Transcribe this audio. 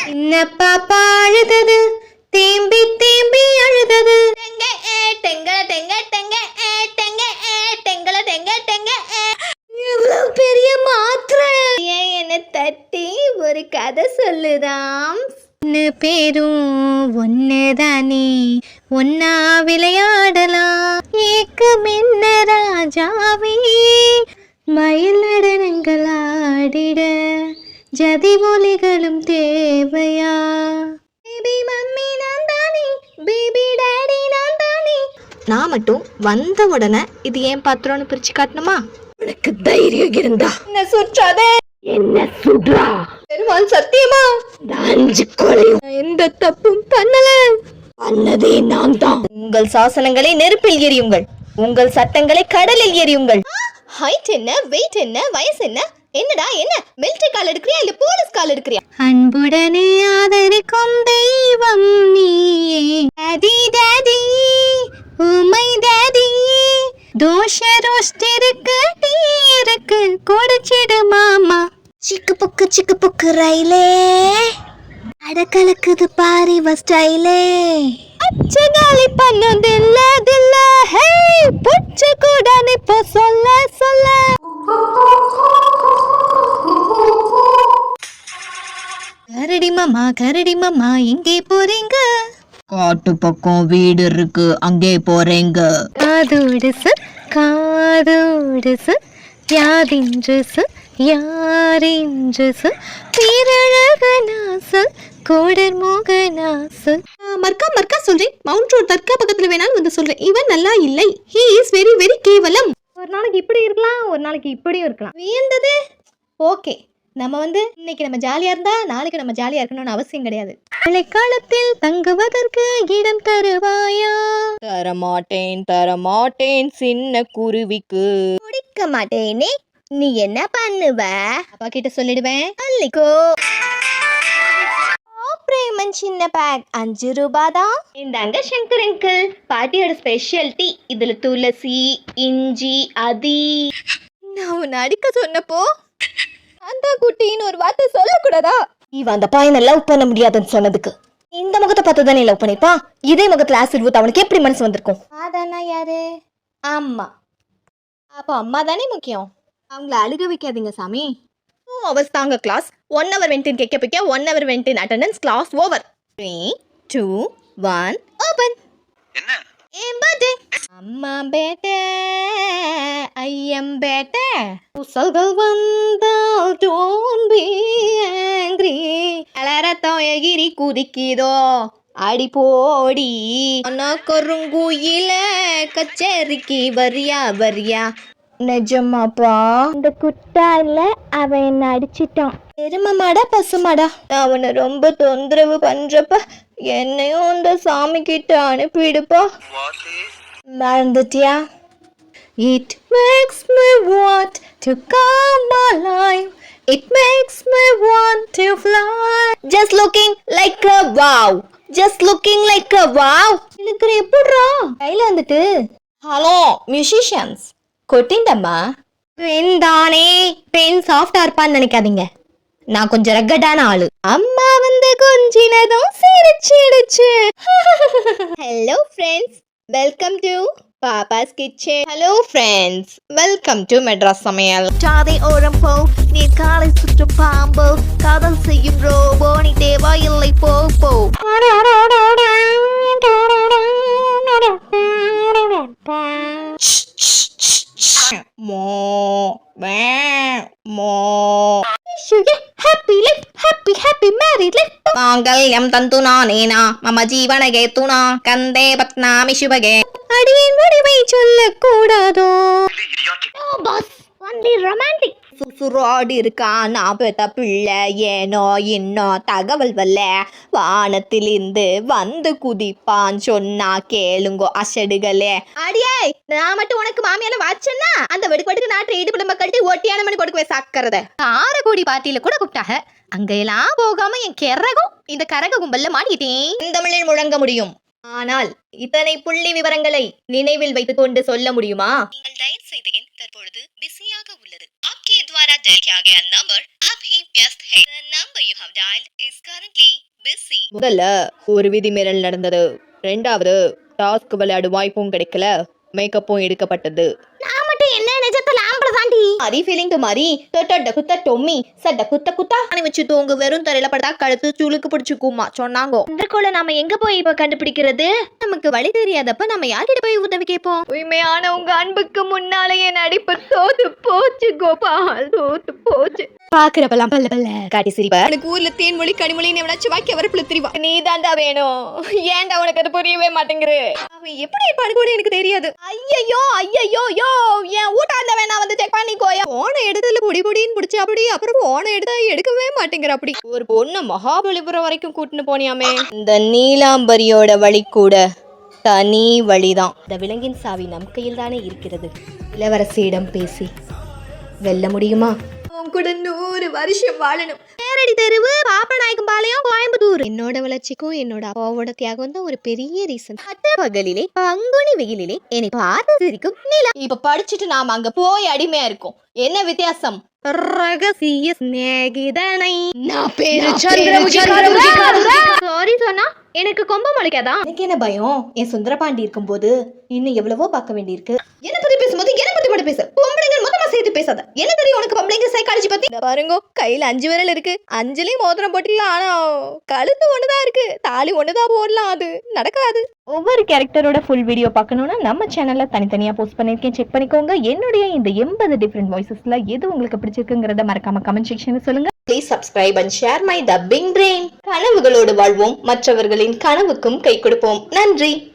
சின்ன பாப்பா அழுதது தேம்பி தேம்பி அழுதது. டெங்க ஏ டெங்கல டெங்க டெங்க ஏ டெங்க ஏ டெங்கல டெங்க டெங்க ஏ. இவ்வளவு பெரிய மாத்திரை. ஏன் என்ன தட்டி ஒரு கதை சொல்லுதாம். ஒன்னு பேரும் ஒன்னுதானே ஒன்னா விளையாடலாம். ஏக்கம் என்ன ராஜாவே மயில் நடனங்கள் ஆடிட ஜதி ஒலிகளும் தேவையா? பேபி மம்மி நான் தானே பேபி டாடி நான் தானே. நான் மட்டும் வந்த உடனே இது ஏன் பாத்திரம்னு பிரிச்சு காட்டணுமா? உனக்கு தைரியம் இருந்தா. என்ன சுற்றாதே? என்ன சுடுறா? பெருமாள் சத்தியமா? அஞ்சு கொலையும் நான் எந்த தப்பும் பண்ணல. பண்ணதே நான் தான். உங்கள் சாசனங்களை நெருப்பில் எரியுங்கள் உங்கள் சட்டங்களை கடலில் எரியுங்கள் ஹைட் என்ன வெயிட் என்ன வயசு என்ன? என்னடா என்ன? மிலிட்டரி கால் எடுக்கிறியா? இல்ல போலீஸ் கால் எடுக்கிறியா? அன்புடனே ஆதரிக்கும் தெய்வம் நீயே. டாடி டாடி உமை டாடி தோஷ ரோஸ்டிருக்கு டீ இருக்கு கொடுச்சிடு மாமா. சிக்கு புக்கு சிக்கு புக்கு ரயிலே. அடக்கலக்குது பாரி ஸ்டைலே. அச்சகாலி பண்ணதில்ல தில்ல. ஹே புச்ச கூட இப்போ சொல்ல சொல்ல. கரடி மாமா கரடி மாமா எங்கே போறீங்க? காட்டு பக்கம் வீடு இருக்கு அங்கே போறேங்க. காதோடு சு காதோடு சு யாதின்று சு யாரின்று சு பேரழகனாசு கோடர் மோகனாசு மர்க்கா மர்க்கா சொல்றேன். மவுண்ட் ரோட் தர்கா பக்கத்துல வேணாலும் வந்து சொல்றேன். இவன் நல்லா இல்லை. ஹி இஸ் வெரி வெரி கேவலம். ஒரு நாளைக்கு இப்படி இருக்கலாம் ஒரு நாளைக்கு இப்படியும் இருக்கலாம். வியந்தது? ஓகே நம்ம வந்து இன்னைக்கு நம்ம ஜாலியா இருந்தா நாளைக்கு நம்ம ஜாலியா இருக்கணும்னு அவசியம் கிடையாது. மழைக்காலத்தில் தங்குவதற்கு இடம் தருவாயா? தரமாட்டேன் தரமாட்டேன் சின்ன குருவிக்கு. குடிக்க மாட்டேனே நீ என்ன பண்ணுவ? அப்பா கிட்ட சொல்லிடுவேன். அள்ளிக்கோ. ஓ, பிரேமன் சின்ன பேக் அஞ்சு ரூபாய் தான் இந்தாங்க சங்கர் அங்கிள் பாட்டியோட ஸ்பெஷல் டீ இதுல துளசி இஞ்சி அதி. நான் உன்னை அடிக்க சொன்னப்போ அந்த குட்டின்னு ஒரு வார்த்தை சொல்லக்கூடாதா? இவன் அந்த பையனை லவ் பண்ண முடியாதுன்னு சொன்னதுக்கு. இந்த முகத்தை பார்த்து தானே லவ் பண்ணிருப்பான் இதே முகத்துல ஆசிட் ஊத்த அவனுக்கு எப்படி மனசு வந்திருக்கும்? அதெல்லாம் யாரு? அம்மா. அப்போ அம்மா தானே முக்கியம்? அவங்கள அழுக வைக்காதீங்க சாமி. டூ ஹவர்ஸ் தாங்க கிளாஸ் ஒன் ஹவர் வென்டின் கேட்க பிக்க one hour வென்டின் attendance class over three two one open என்ன? ஏன் அம்மா பேட்ட ஐயம் பேட்ட. உசல்கள் வந்தால் டோன் பி ஆங்கிரி அலரத்தம் எகிரி குதிக்கிதோ அடி போடி. அண்ணா கருங்குயில கச்சேரிக்கு வரியா வரியா. நிஜமாப்பா இந்த குட்டால அவன் என்ன அடிச்சிட்டான் எருமமாடா பசுமாடா நான் அவனை ரொம்ப தொந்தரவு பண்றப்ப என்னையும் அந்த சாமி கிட்ட அனுப்பிடுப்பா மறந்துட்டியா It makes me want to come alive. It makes me want to fly. Just looking like a wow. Just looking like a wow. எனக்கு எப்படிரா கையில வந்துட்டு ஹலோ மியூசிஷியன்ஸ் கொட்டிண்டம்மா? பெண் தானே பெண் சாஃப்டா இருப்பான்னு நினைக்காதீங்க. நான் கொஞ்சம் ரக்கடான ஆளு. அம்மா வந்து கொஞ்சினதும் சிரிச்சிடுச்சு hello friends welcome to Pappa's kitchen hello friends welcome to Madras சமையல் சாதை ஓரம் போ நீ காலை சுற்று பாம்போ காதல் செய்யும் ரோபோ நீ தேவா இல்லை போ போ. மாங்கல்யம் தந்து நானேனா மம ஜீவனகே துணா கந்தே பத்னாமி சுபகே அடியின் முடிவை சொல்லக்கூடாதோ பாஸ் ஒன்லி ரொமான்டிக் சுசுராடி இருக்கான் நான் பெத்த பிள்ளை ஏனோ இன்னோ தகவல் வல்ல வானத்திலிருந்து வந்து குதிப்பான் சொன்னா கேளுங்கோ அசடுகளே அடியே நான் மட்டும் உனக்கு மாமியால வாச்சேன்னா அந்த வெடுக்கு நாட்டு ஈடுபட மக்கள்கிட்ட ஒட்டியான மணி கொடுக்குவே சக்கறத காரக்குடி பார்ட்டியில கூட கூப்பிட்டாங்க அங்கெல்லாம் போகாம என் கரகம் இந்த கரக கும்பல்ல மாட்டிட்டேன் தமிழில் முழங்க முடியும் ஆனால் இத்தனை புள்ளி விவரங்களை நினைவில் வைத்துக் கொண்டு சொல்ல முடியுமா நீங்கள் டயல் செய்த எண் தற்பொழுது பிஸியாக உள்ளது आपके द्वारा डायल किया गया नंबर अभी व्यस्त है the number you have dialled is currently busy முதல்ல ஒரு விதிமீறல் நடந்தது ரெண்டாவது டாஸ்க் விளையாடு வாய்ப்பும் கிடைக்கல மேக்கப்பும் எடுக்கப்பட்டது நான் மட்டும் என்ன நிஜத்துல ஆம்பளை தாண்டி மாதிரி ஃபீலிங் மாதிரி தொட்ட குத்த டொம்மி சட்ட குத்த குத்தா அணி வச்சு தூங்கு வெறும் தரையில படுத்தா கழுத்து சுளுக்கு பிடிச்சுக்குமா சொன்னாங்க. சந்திரகோளை நாம எங்க போய் இப்ப கண்டுபிடிக்கிறது? நமக்கு வழி தெரியாதப்ப நம்ம யார்கிட்ட போய் உதவி கேட்போம்? உண்மையான உங்க அன்புக்கு முன்னாலே என் நடிப்பு தோத்து போச்சு கோபால். தோத்து போச்சு. பாக்குறப்பெல்லாம் பல்ல பல்ல காட்டி சிரிப்ப. எனக்கு ஊர்ல தேன்மொழி கனிமொழின்னு எவனாச்சும் வாக்கி வரப்புல தெரிவா. நீ தாண்டா வேணும். ஏன்டா உனக்கு அது புரியவே மாட்டேங்குது? அவன் எப்படி இருப்பான்னு கூட எனக்கு தெரியாது. ஐயையோ ஐயையோ யோ என் ஊட்டாண்ட வேணா வந்து செக் பண்ணிக்கோயா. போன இடத்துல பொடி பொடின்னு பிடிச்சி அப்படி அப்புறம் போன எடுத்தா எடுக்கவே மாட்டேங்கிற அப்படி. ஒரு பொண்ணு மகாபலிபுரம் வரைக்கும் கூட்டின்னு போனியாமே. இந்த நீலாம்பரியோட வழி கூட தனி வழிதான். இந்த விலங்கின் சாவி நம் கையில் தானே இருக்கிறது. இளவரசியிடம் பேசி. வெல்ல முடியுமா? உன் கூட நூறு வருஷம் வாழணும். நேரடி தெருவு பாப்பநாயக்கம் பாளையம் கோயம்புத்தூர். என்னோட வளர்ச்சிக்கும் என்னோட அப்பாவோட தியாகம் தான் ஒரு பெரிய ரீசன் அட்ட பகலிலே பங்குனி வெயிலிலே என்னை பார்த்து சிரிக்கும் நிலா. இப்ப படிச்சுட்டு நாம அங்க போய் அடிமையா இருக்கோம். என்ன வித்தியாசம்? ரகசிய சிநேகிதனை. நான் பேரு சாரி சொன்னா எனக்கு கொம்ப முளைக்காதா எனக்கு என்ன பயம்? என் சுந்தரபாண்டி இருக்கும்போது இன்னும் எவ்வளவோ பார்க்க வேண்டியிருக்கு. என்ன பத்தி பேசும்போது என்ன பத்தி மட்டும் பேச? சேர்த்து பேசாத. என்ன தெரியும் உனக்கு பொம்பளைங்க சைக்காலஜி பத்தி? பாருங்க கையில அஞ்சு விரல் இருக்கு. அஞ்சுலயும் மோதிரம் போட்டுக்கலாம் ஆனா கழுத்து ஒண்ணுதான் இருக்கு. தாலி ஒண்ணுதான் போடலாம் அது. நடக்காது. ஒவ்வொரு கேரக்டரோட ஃபுல் வீடியோ பார்க்கணும்னா நம்ம சேனல்ல தனித்தனியா போஸ்ட் பண்ணிருக்கேன் செக் பண்ணிக்கோங்க. என்னுடைய இந்த எண்பது டிஃப்ரெண்ட் வாய்ஸஸ்ல எது உங்களுக்கு பிடிச்சிருக்குங்கிறத மறக்காம கமெண்ட் செக்ஷன்ல சொல்லுங்க. Please subscribe and share my the pink brain கனவுகளோடு வாழ்வோம். மற்றவர்களின் கனவுக்கும் கை கொடுப்போம். நன்றி.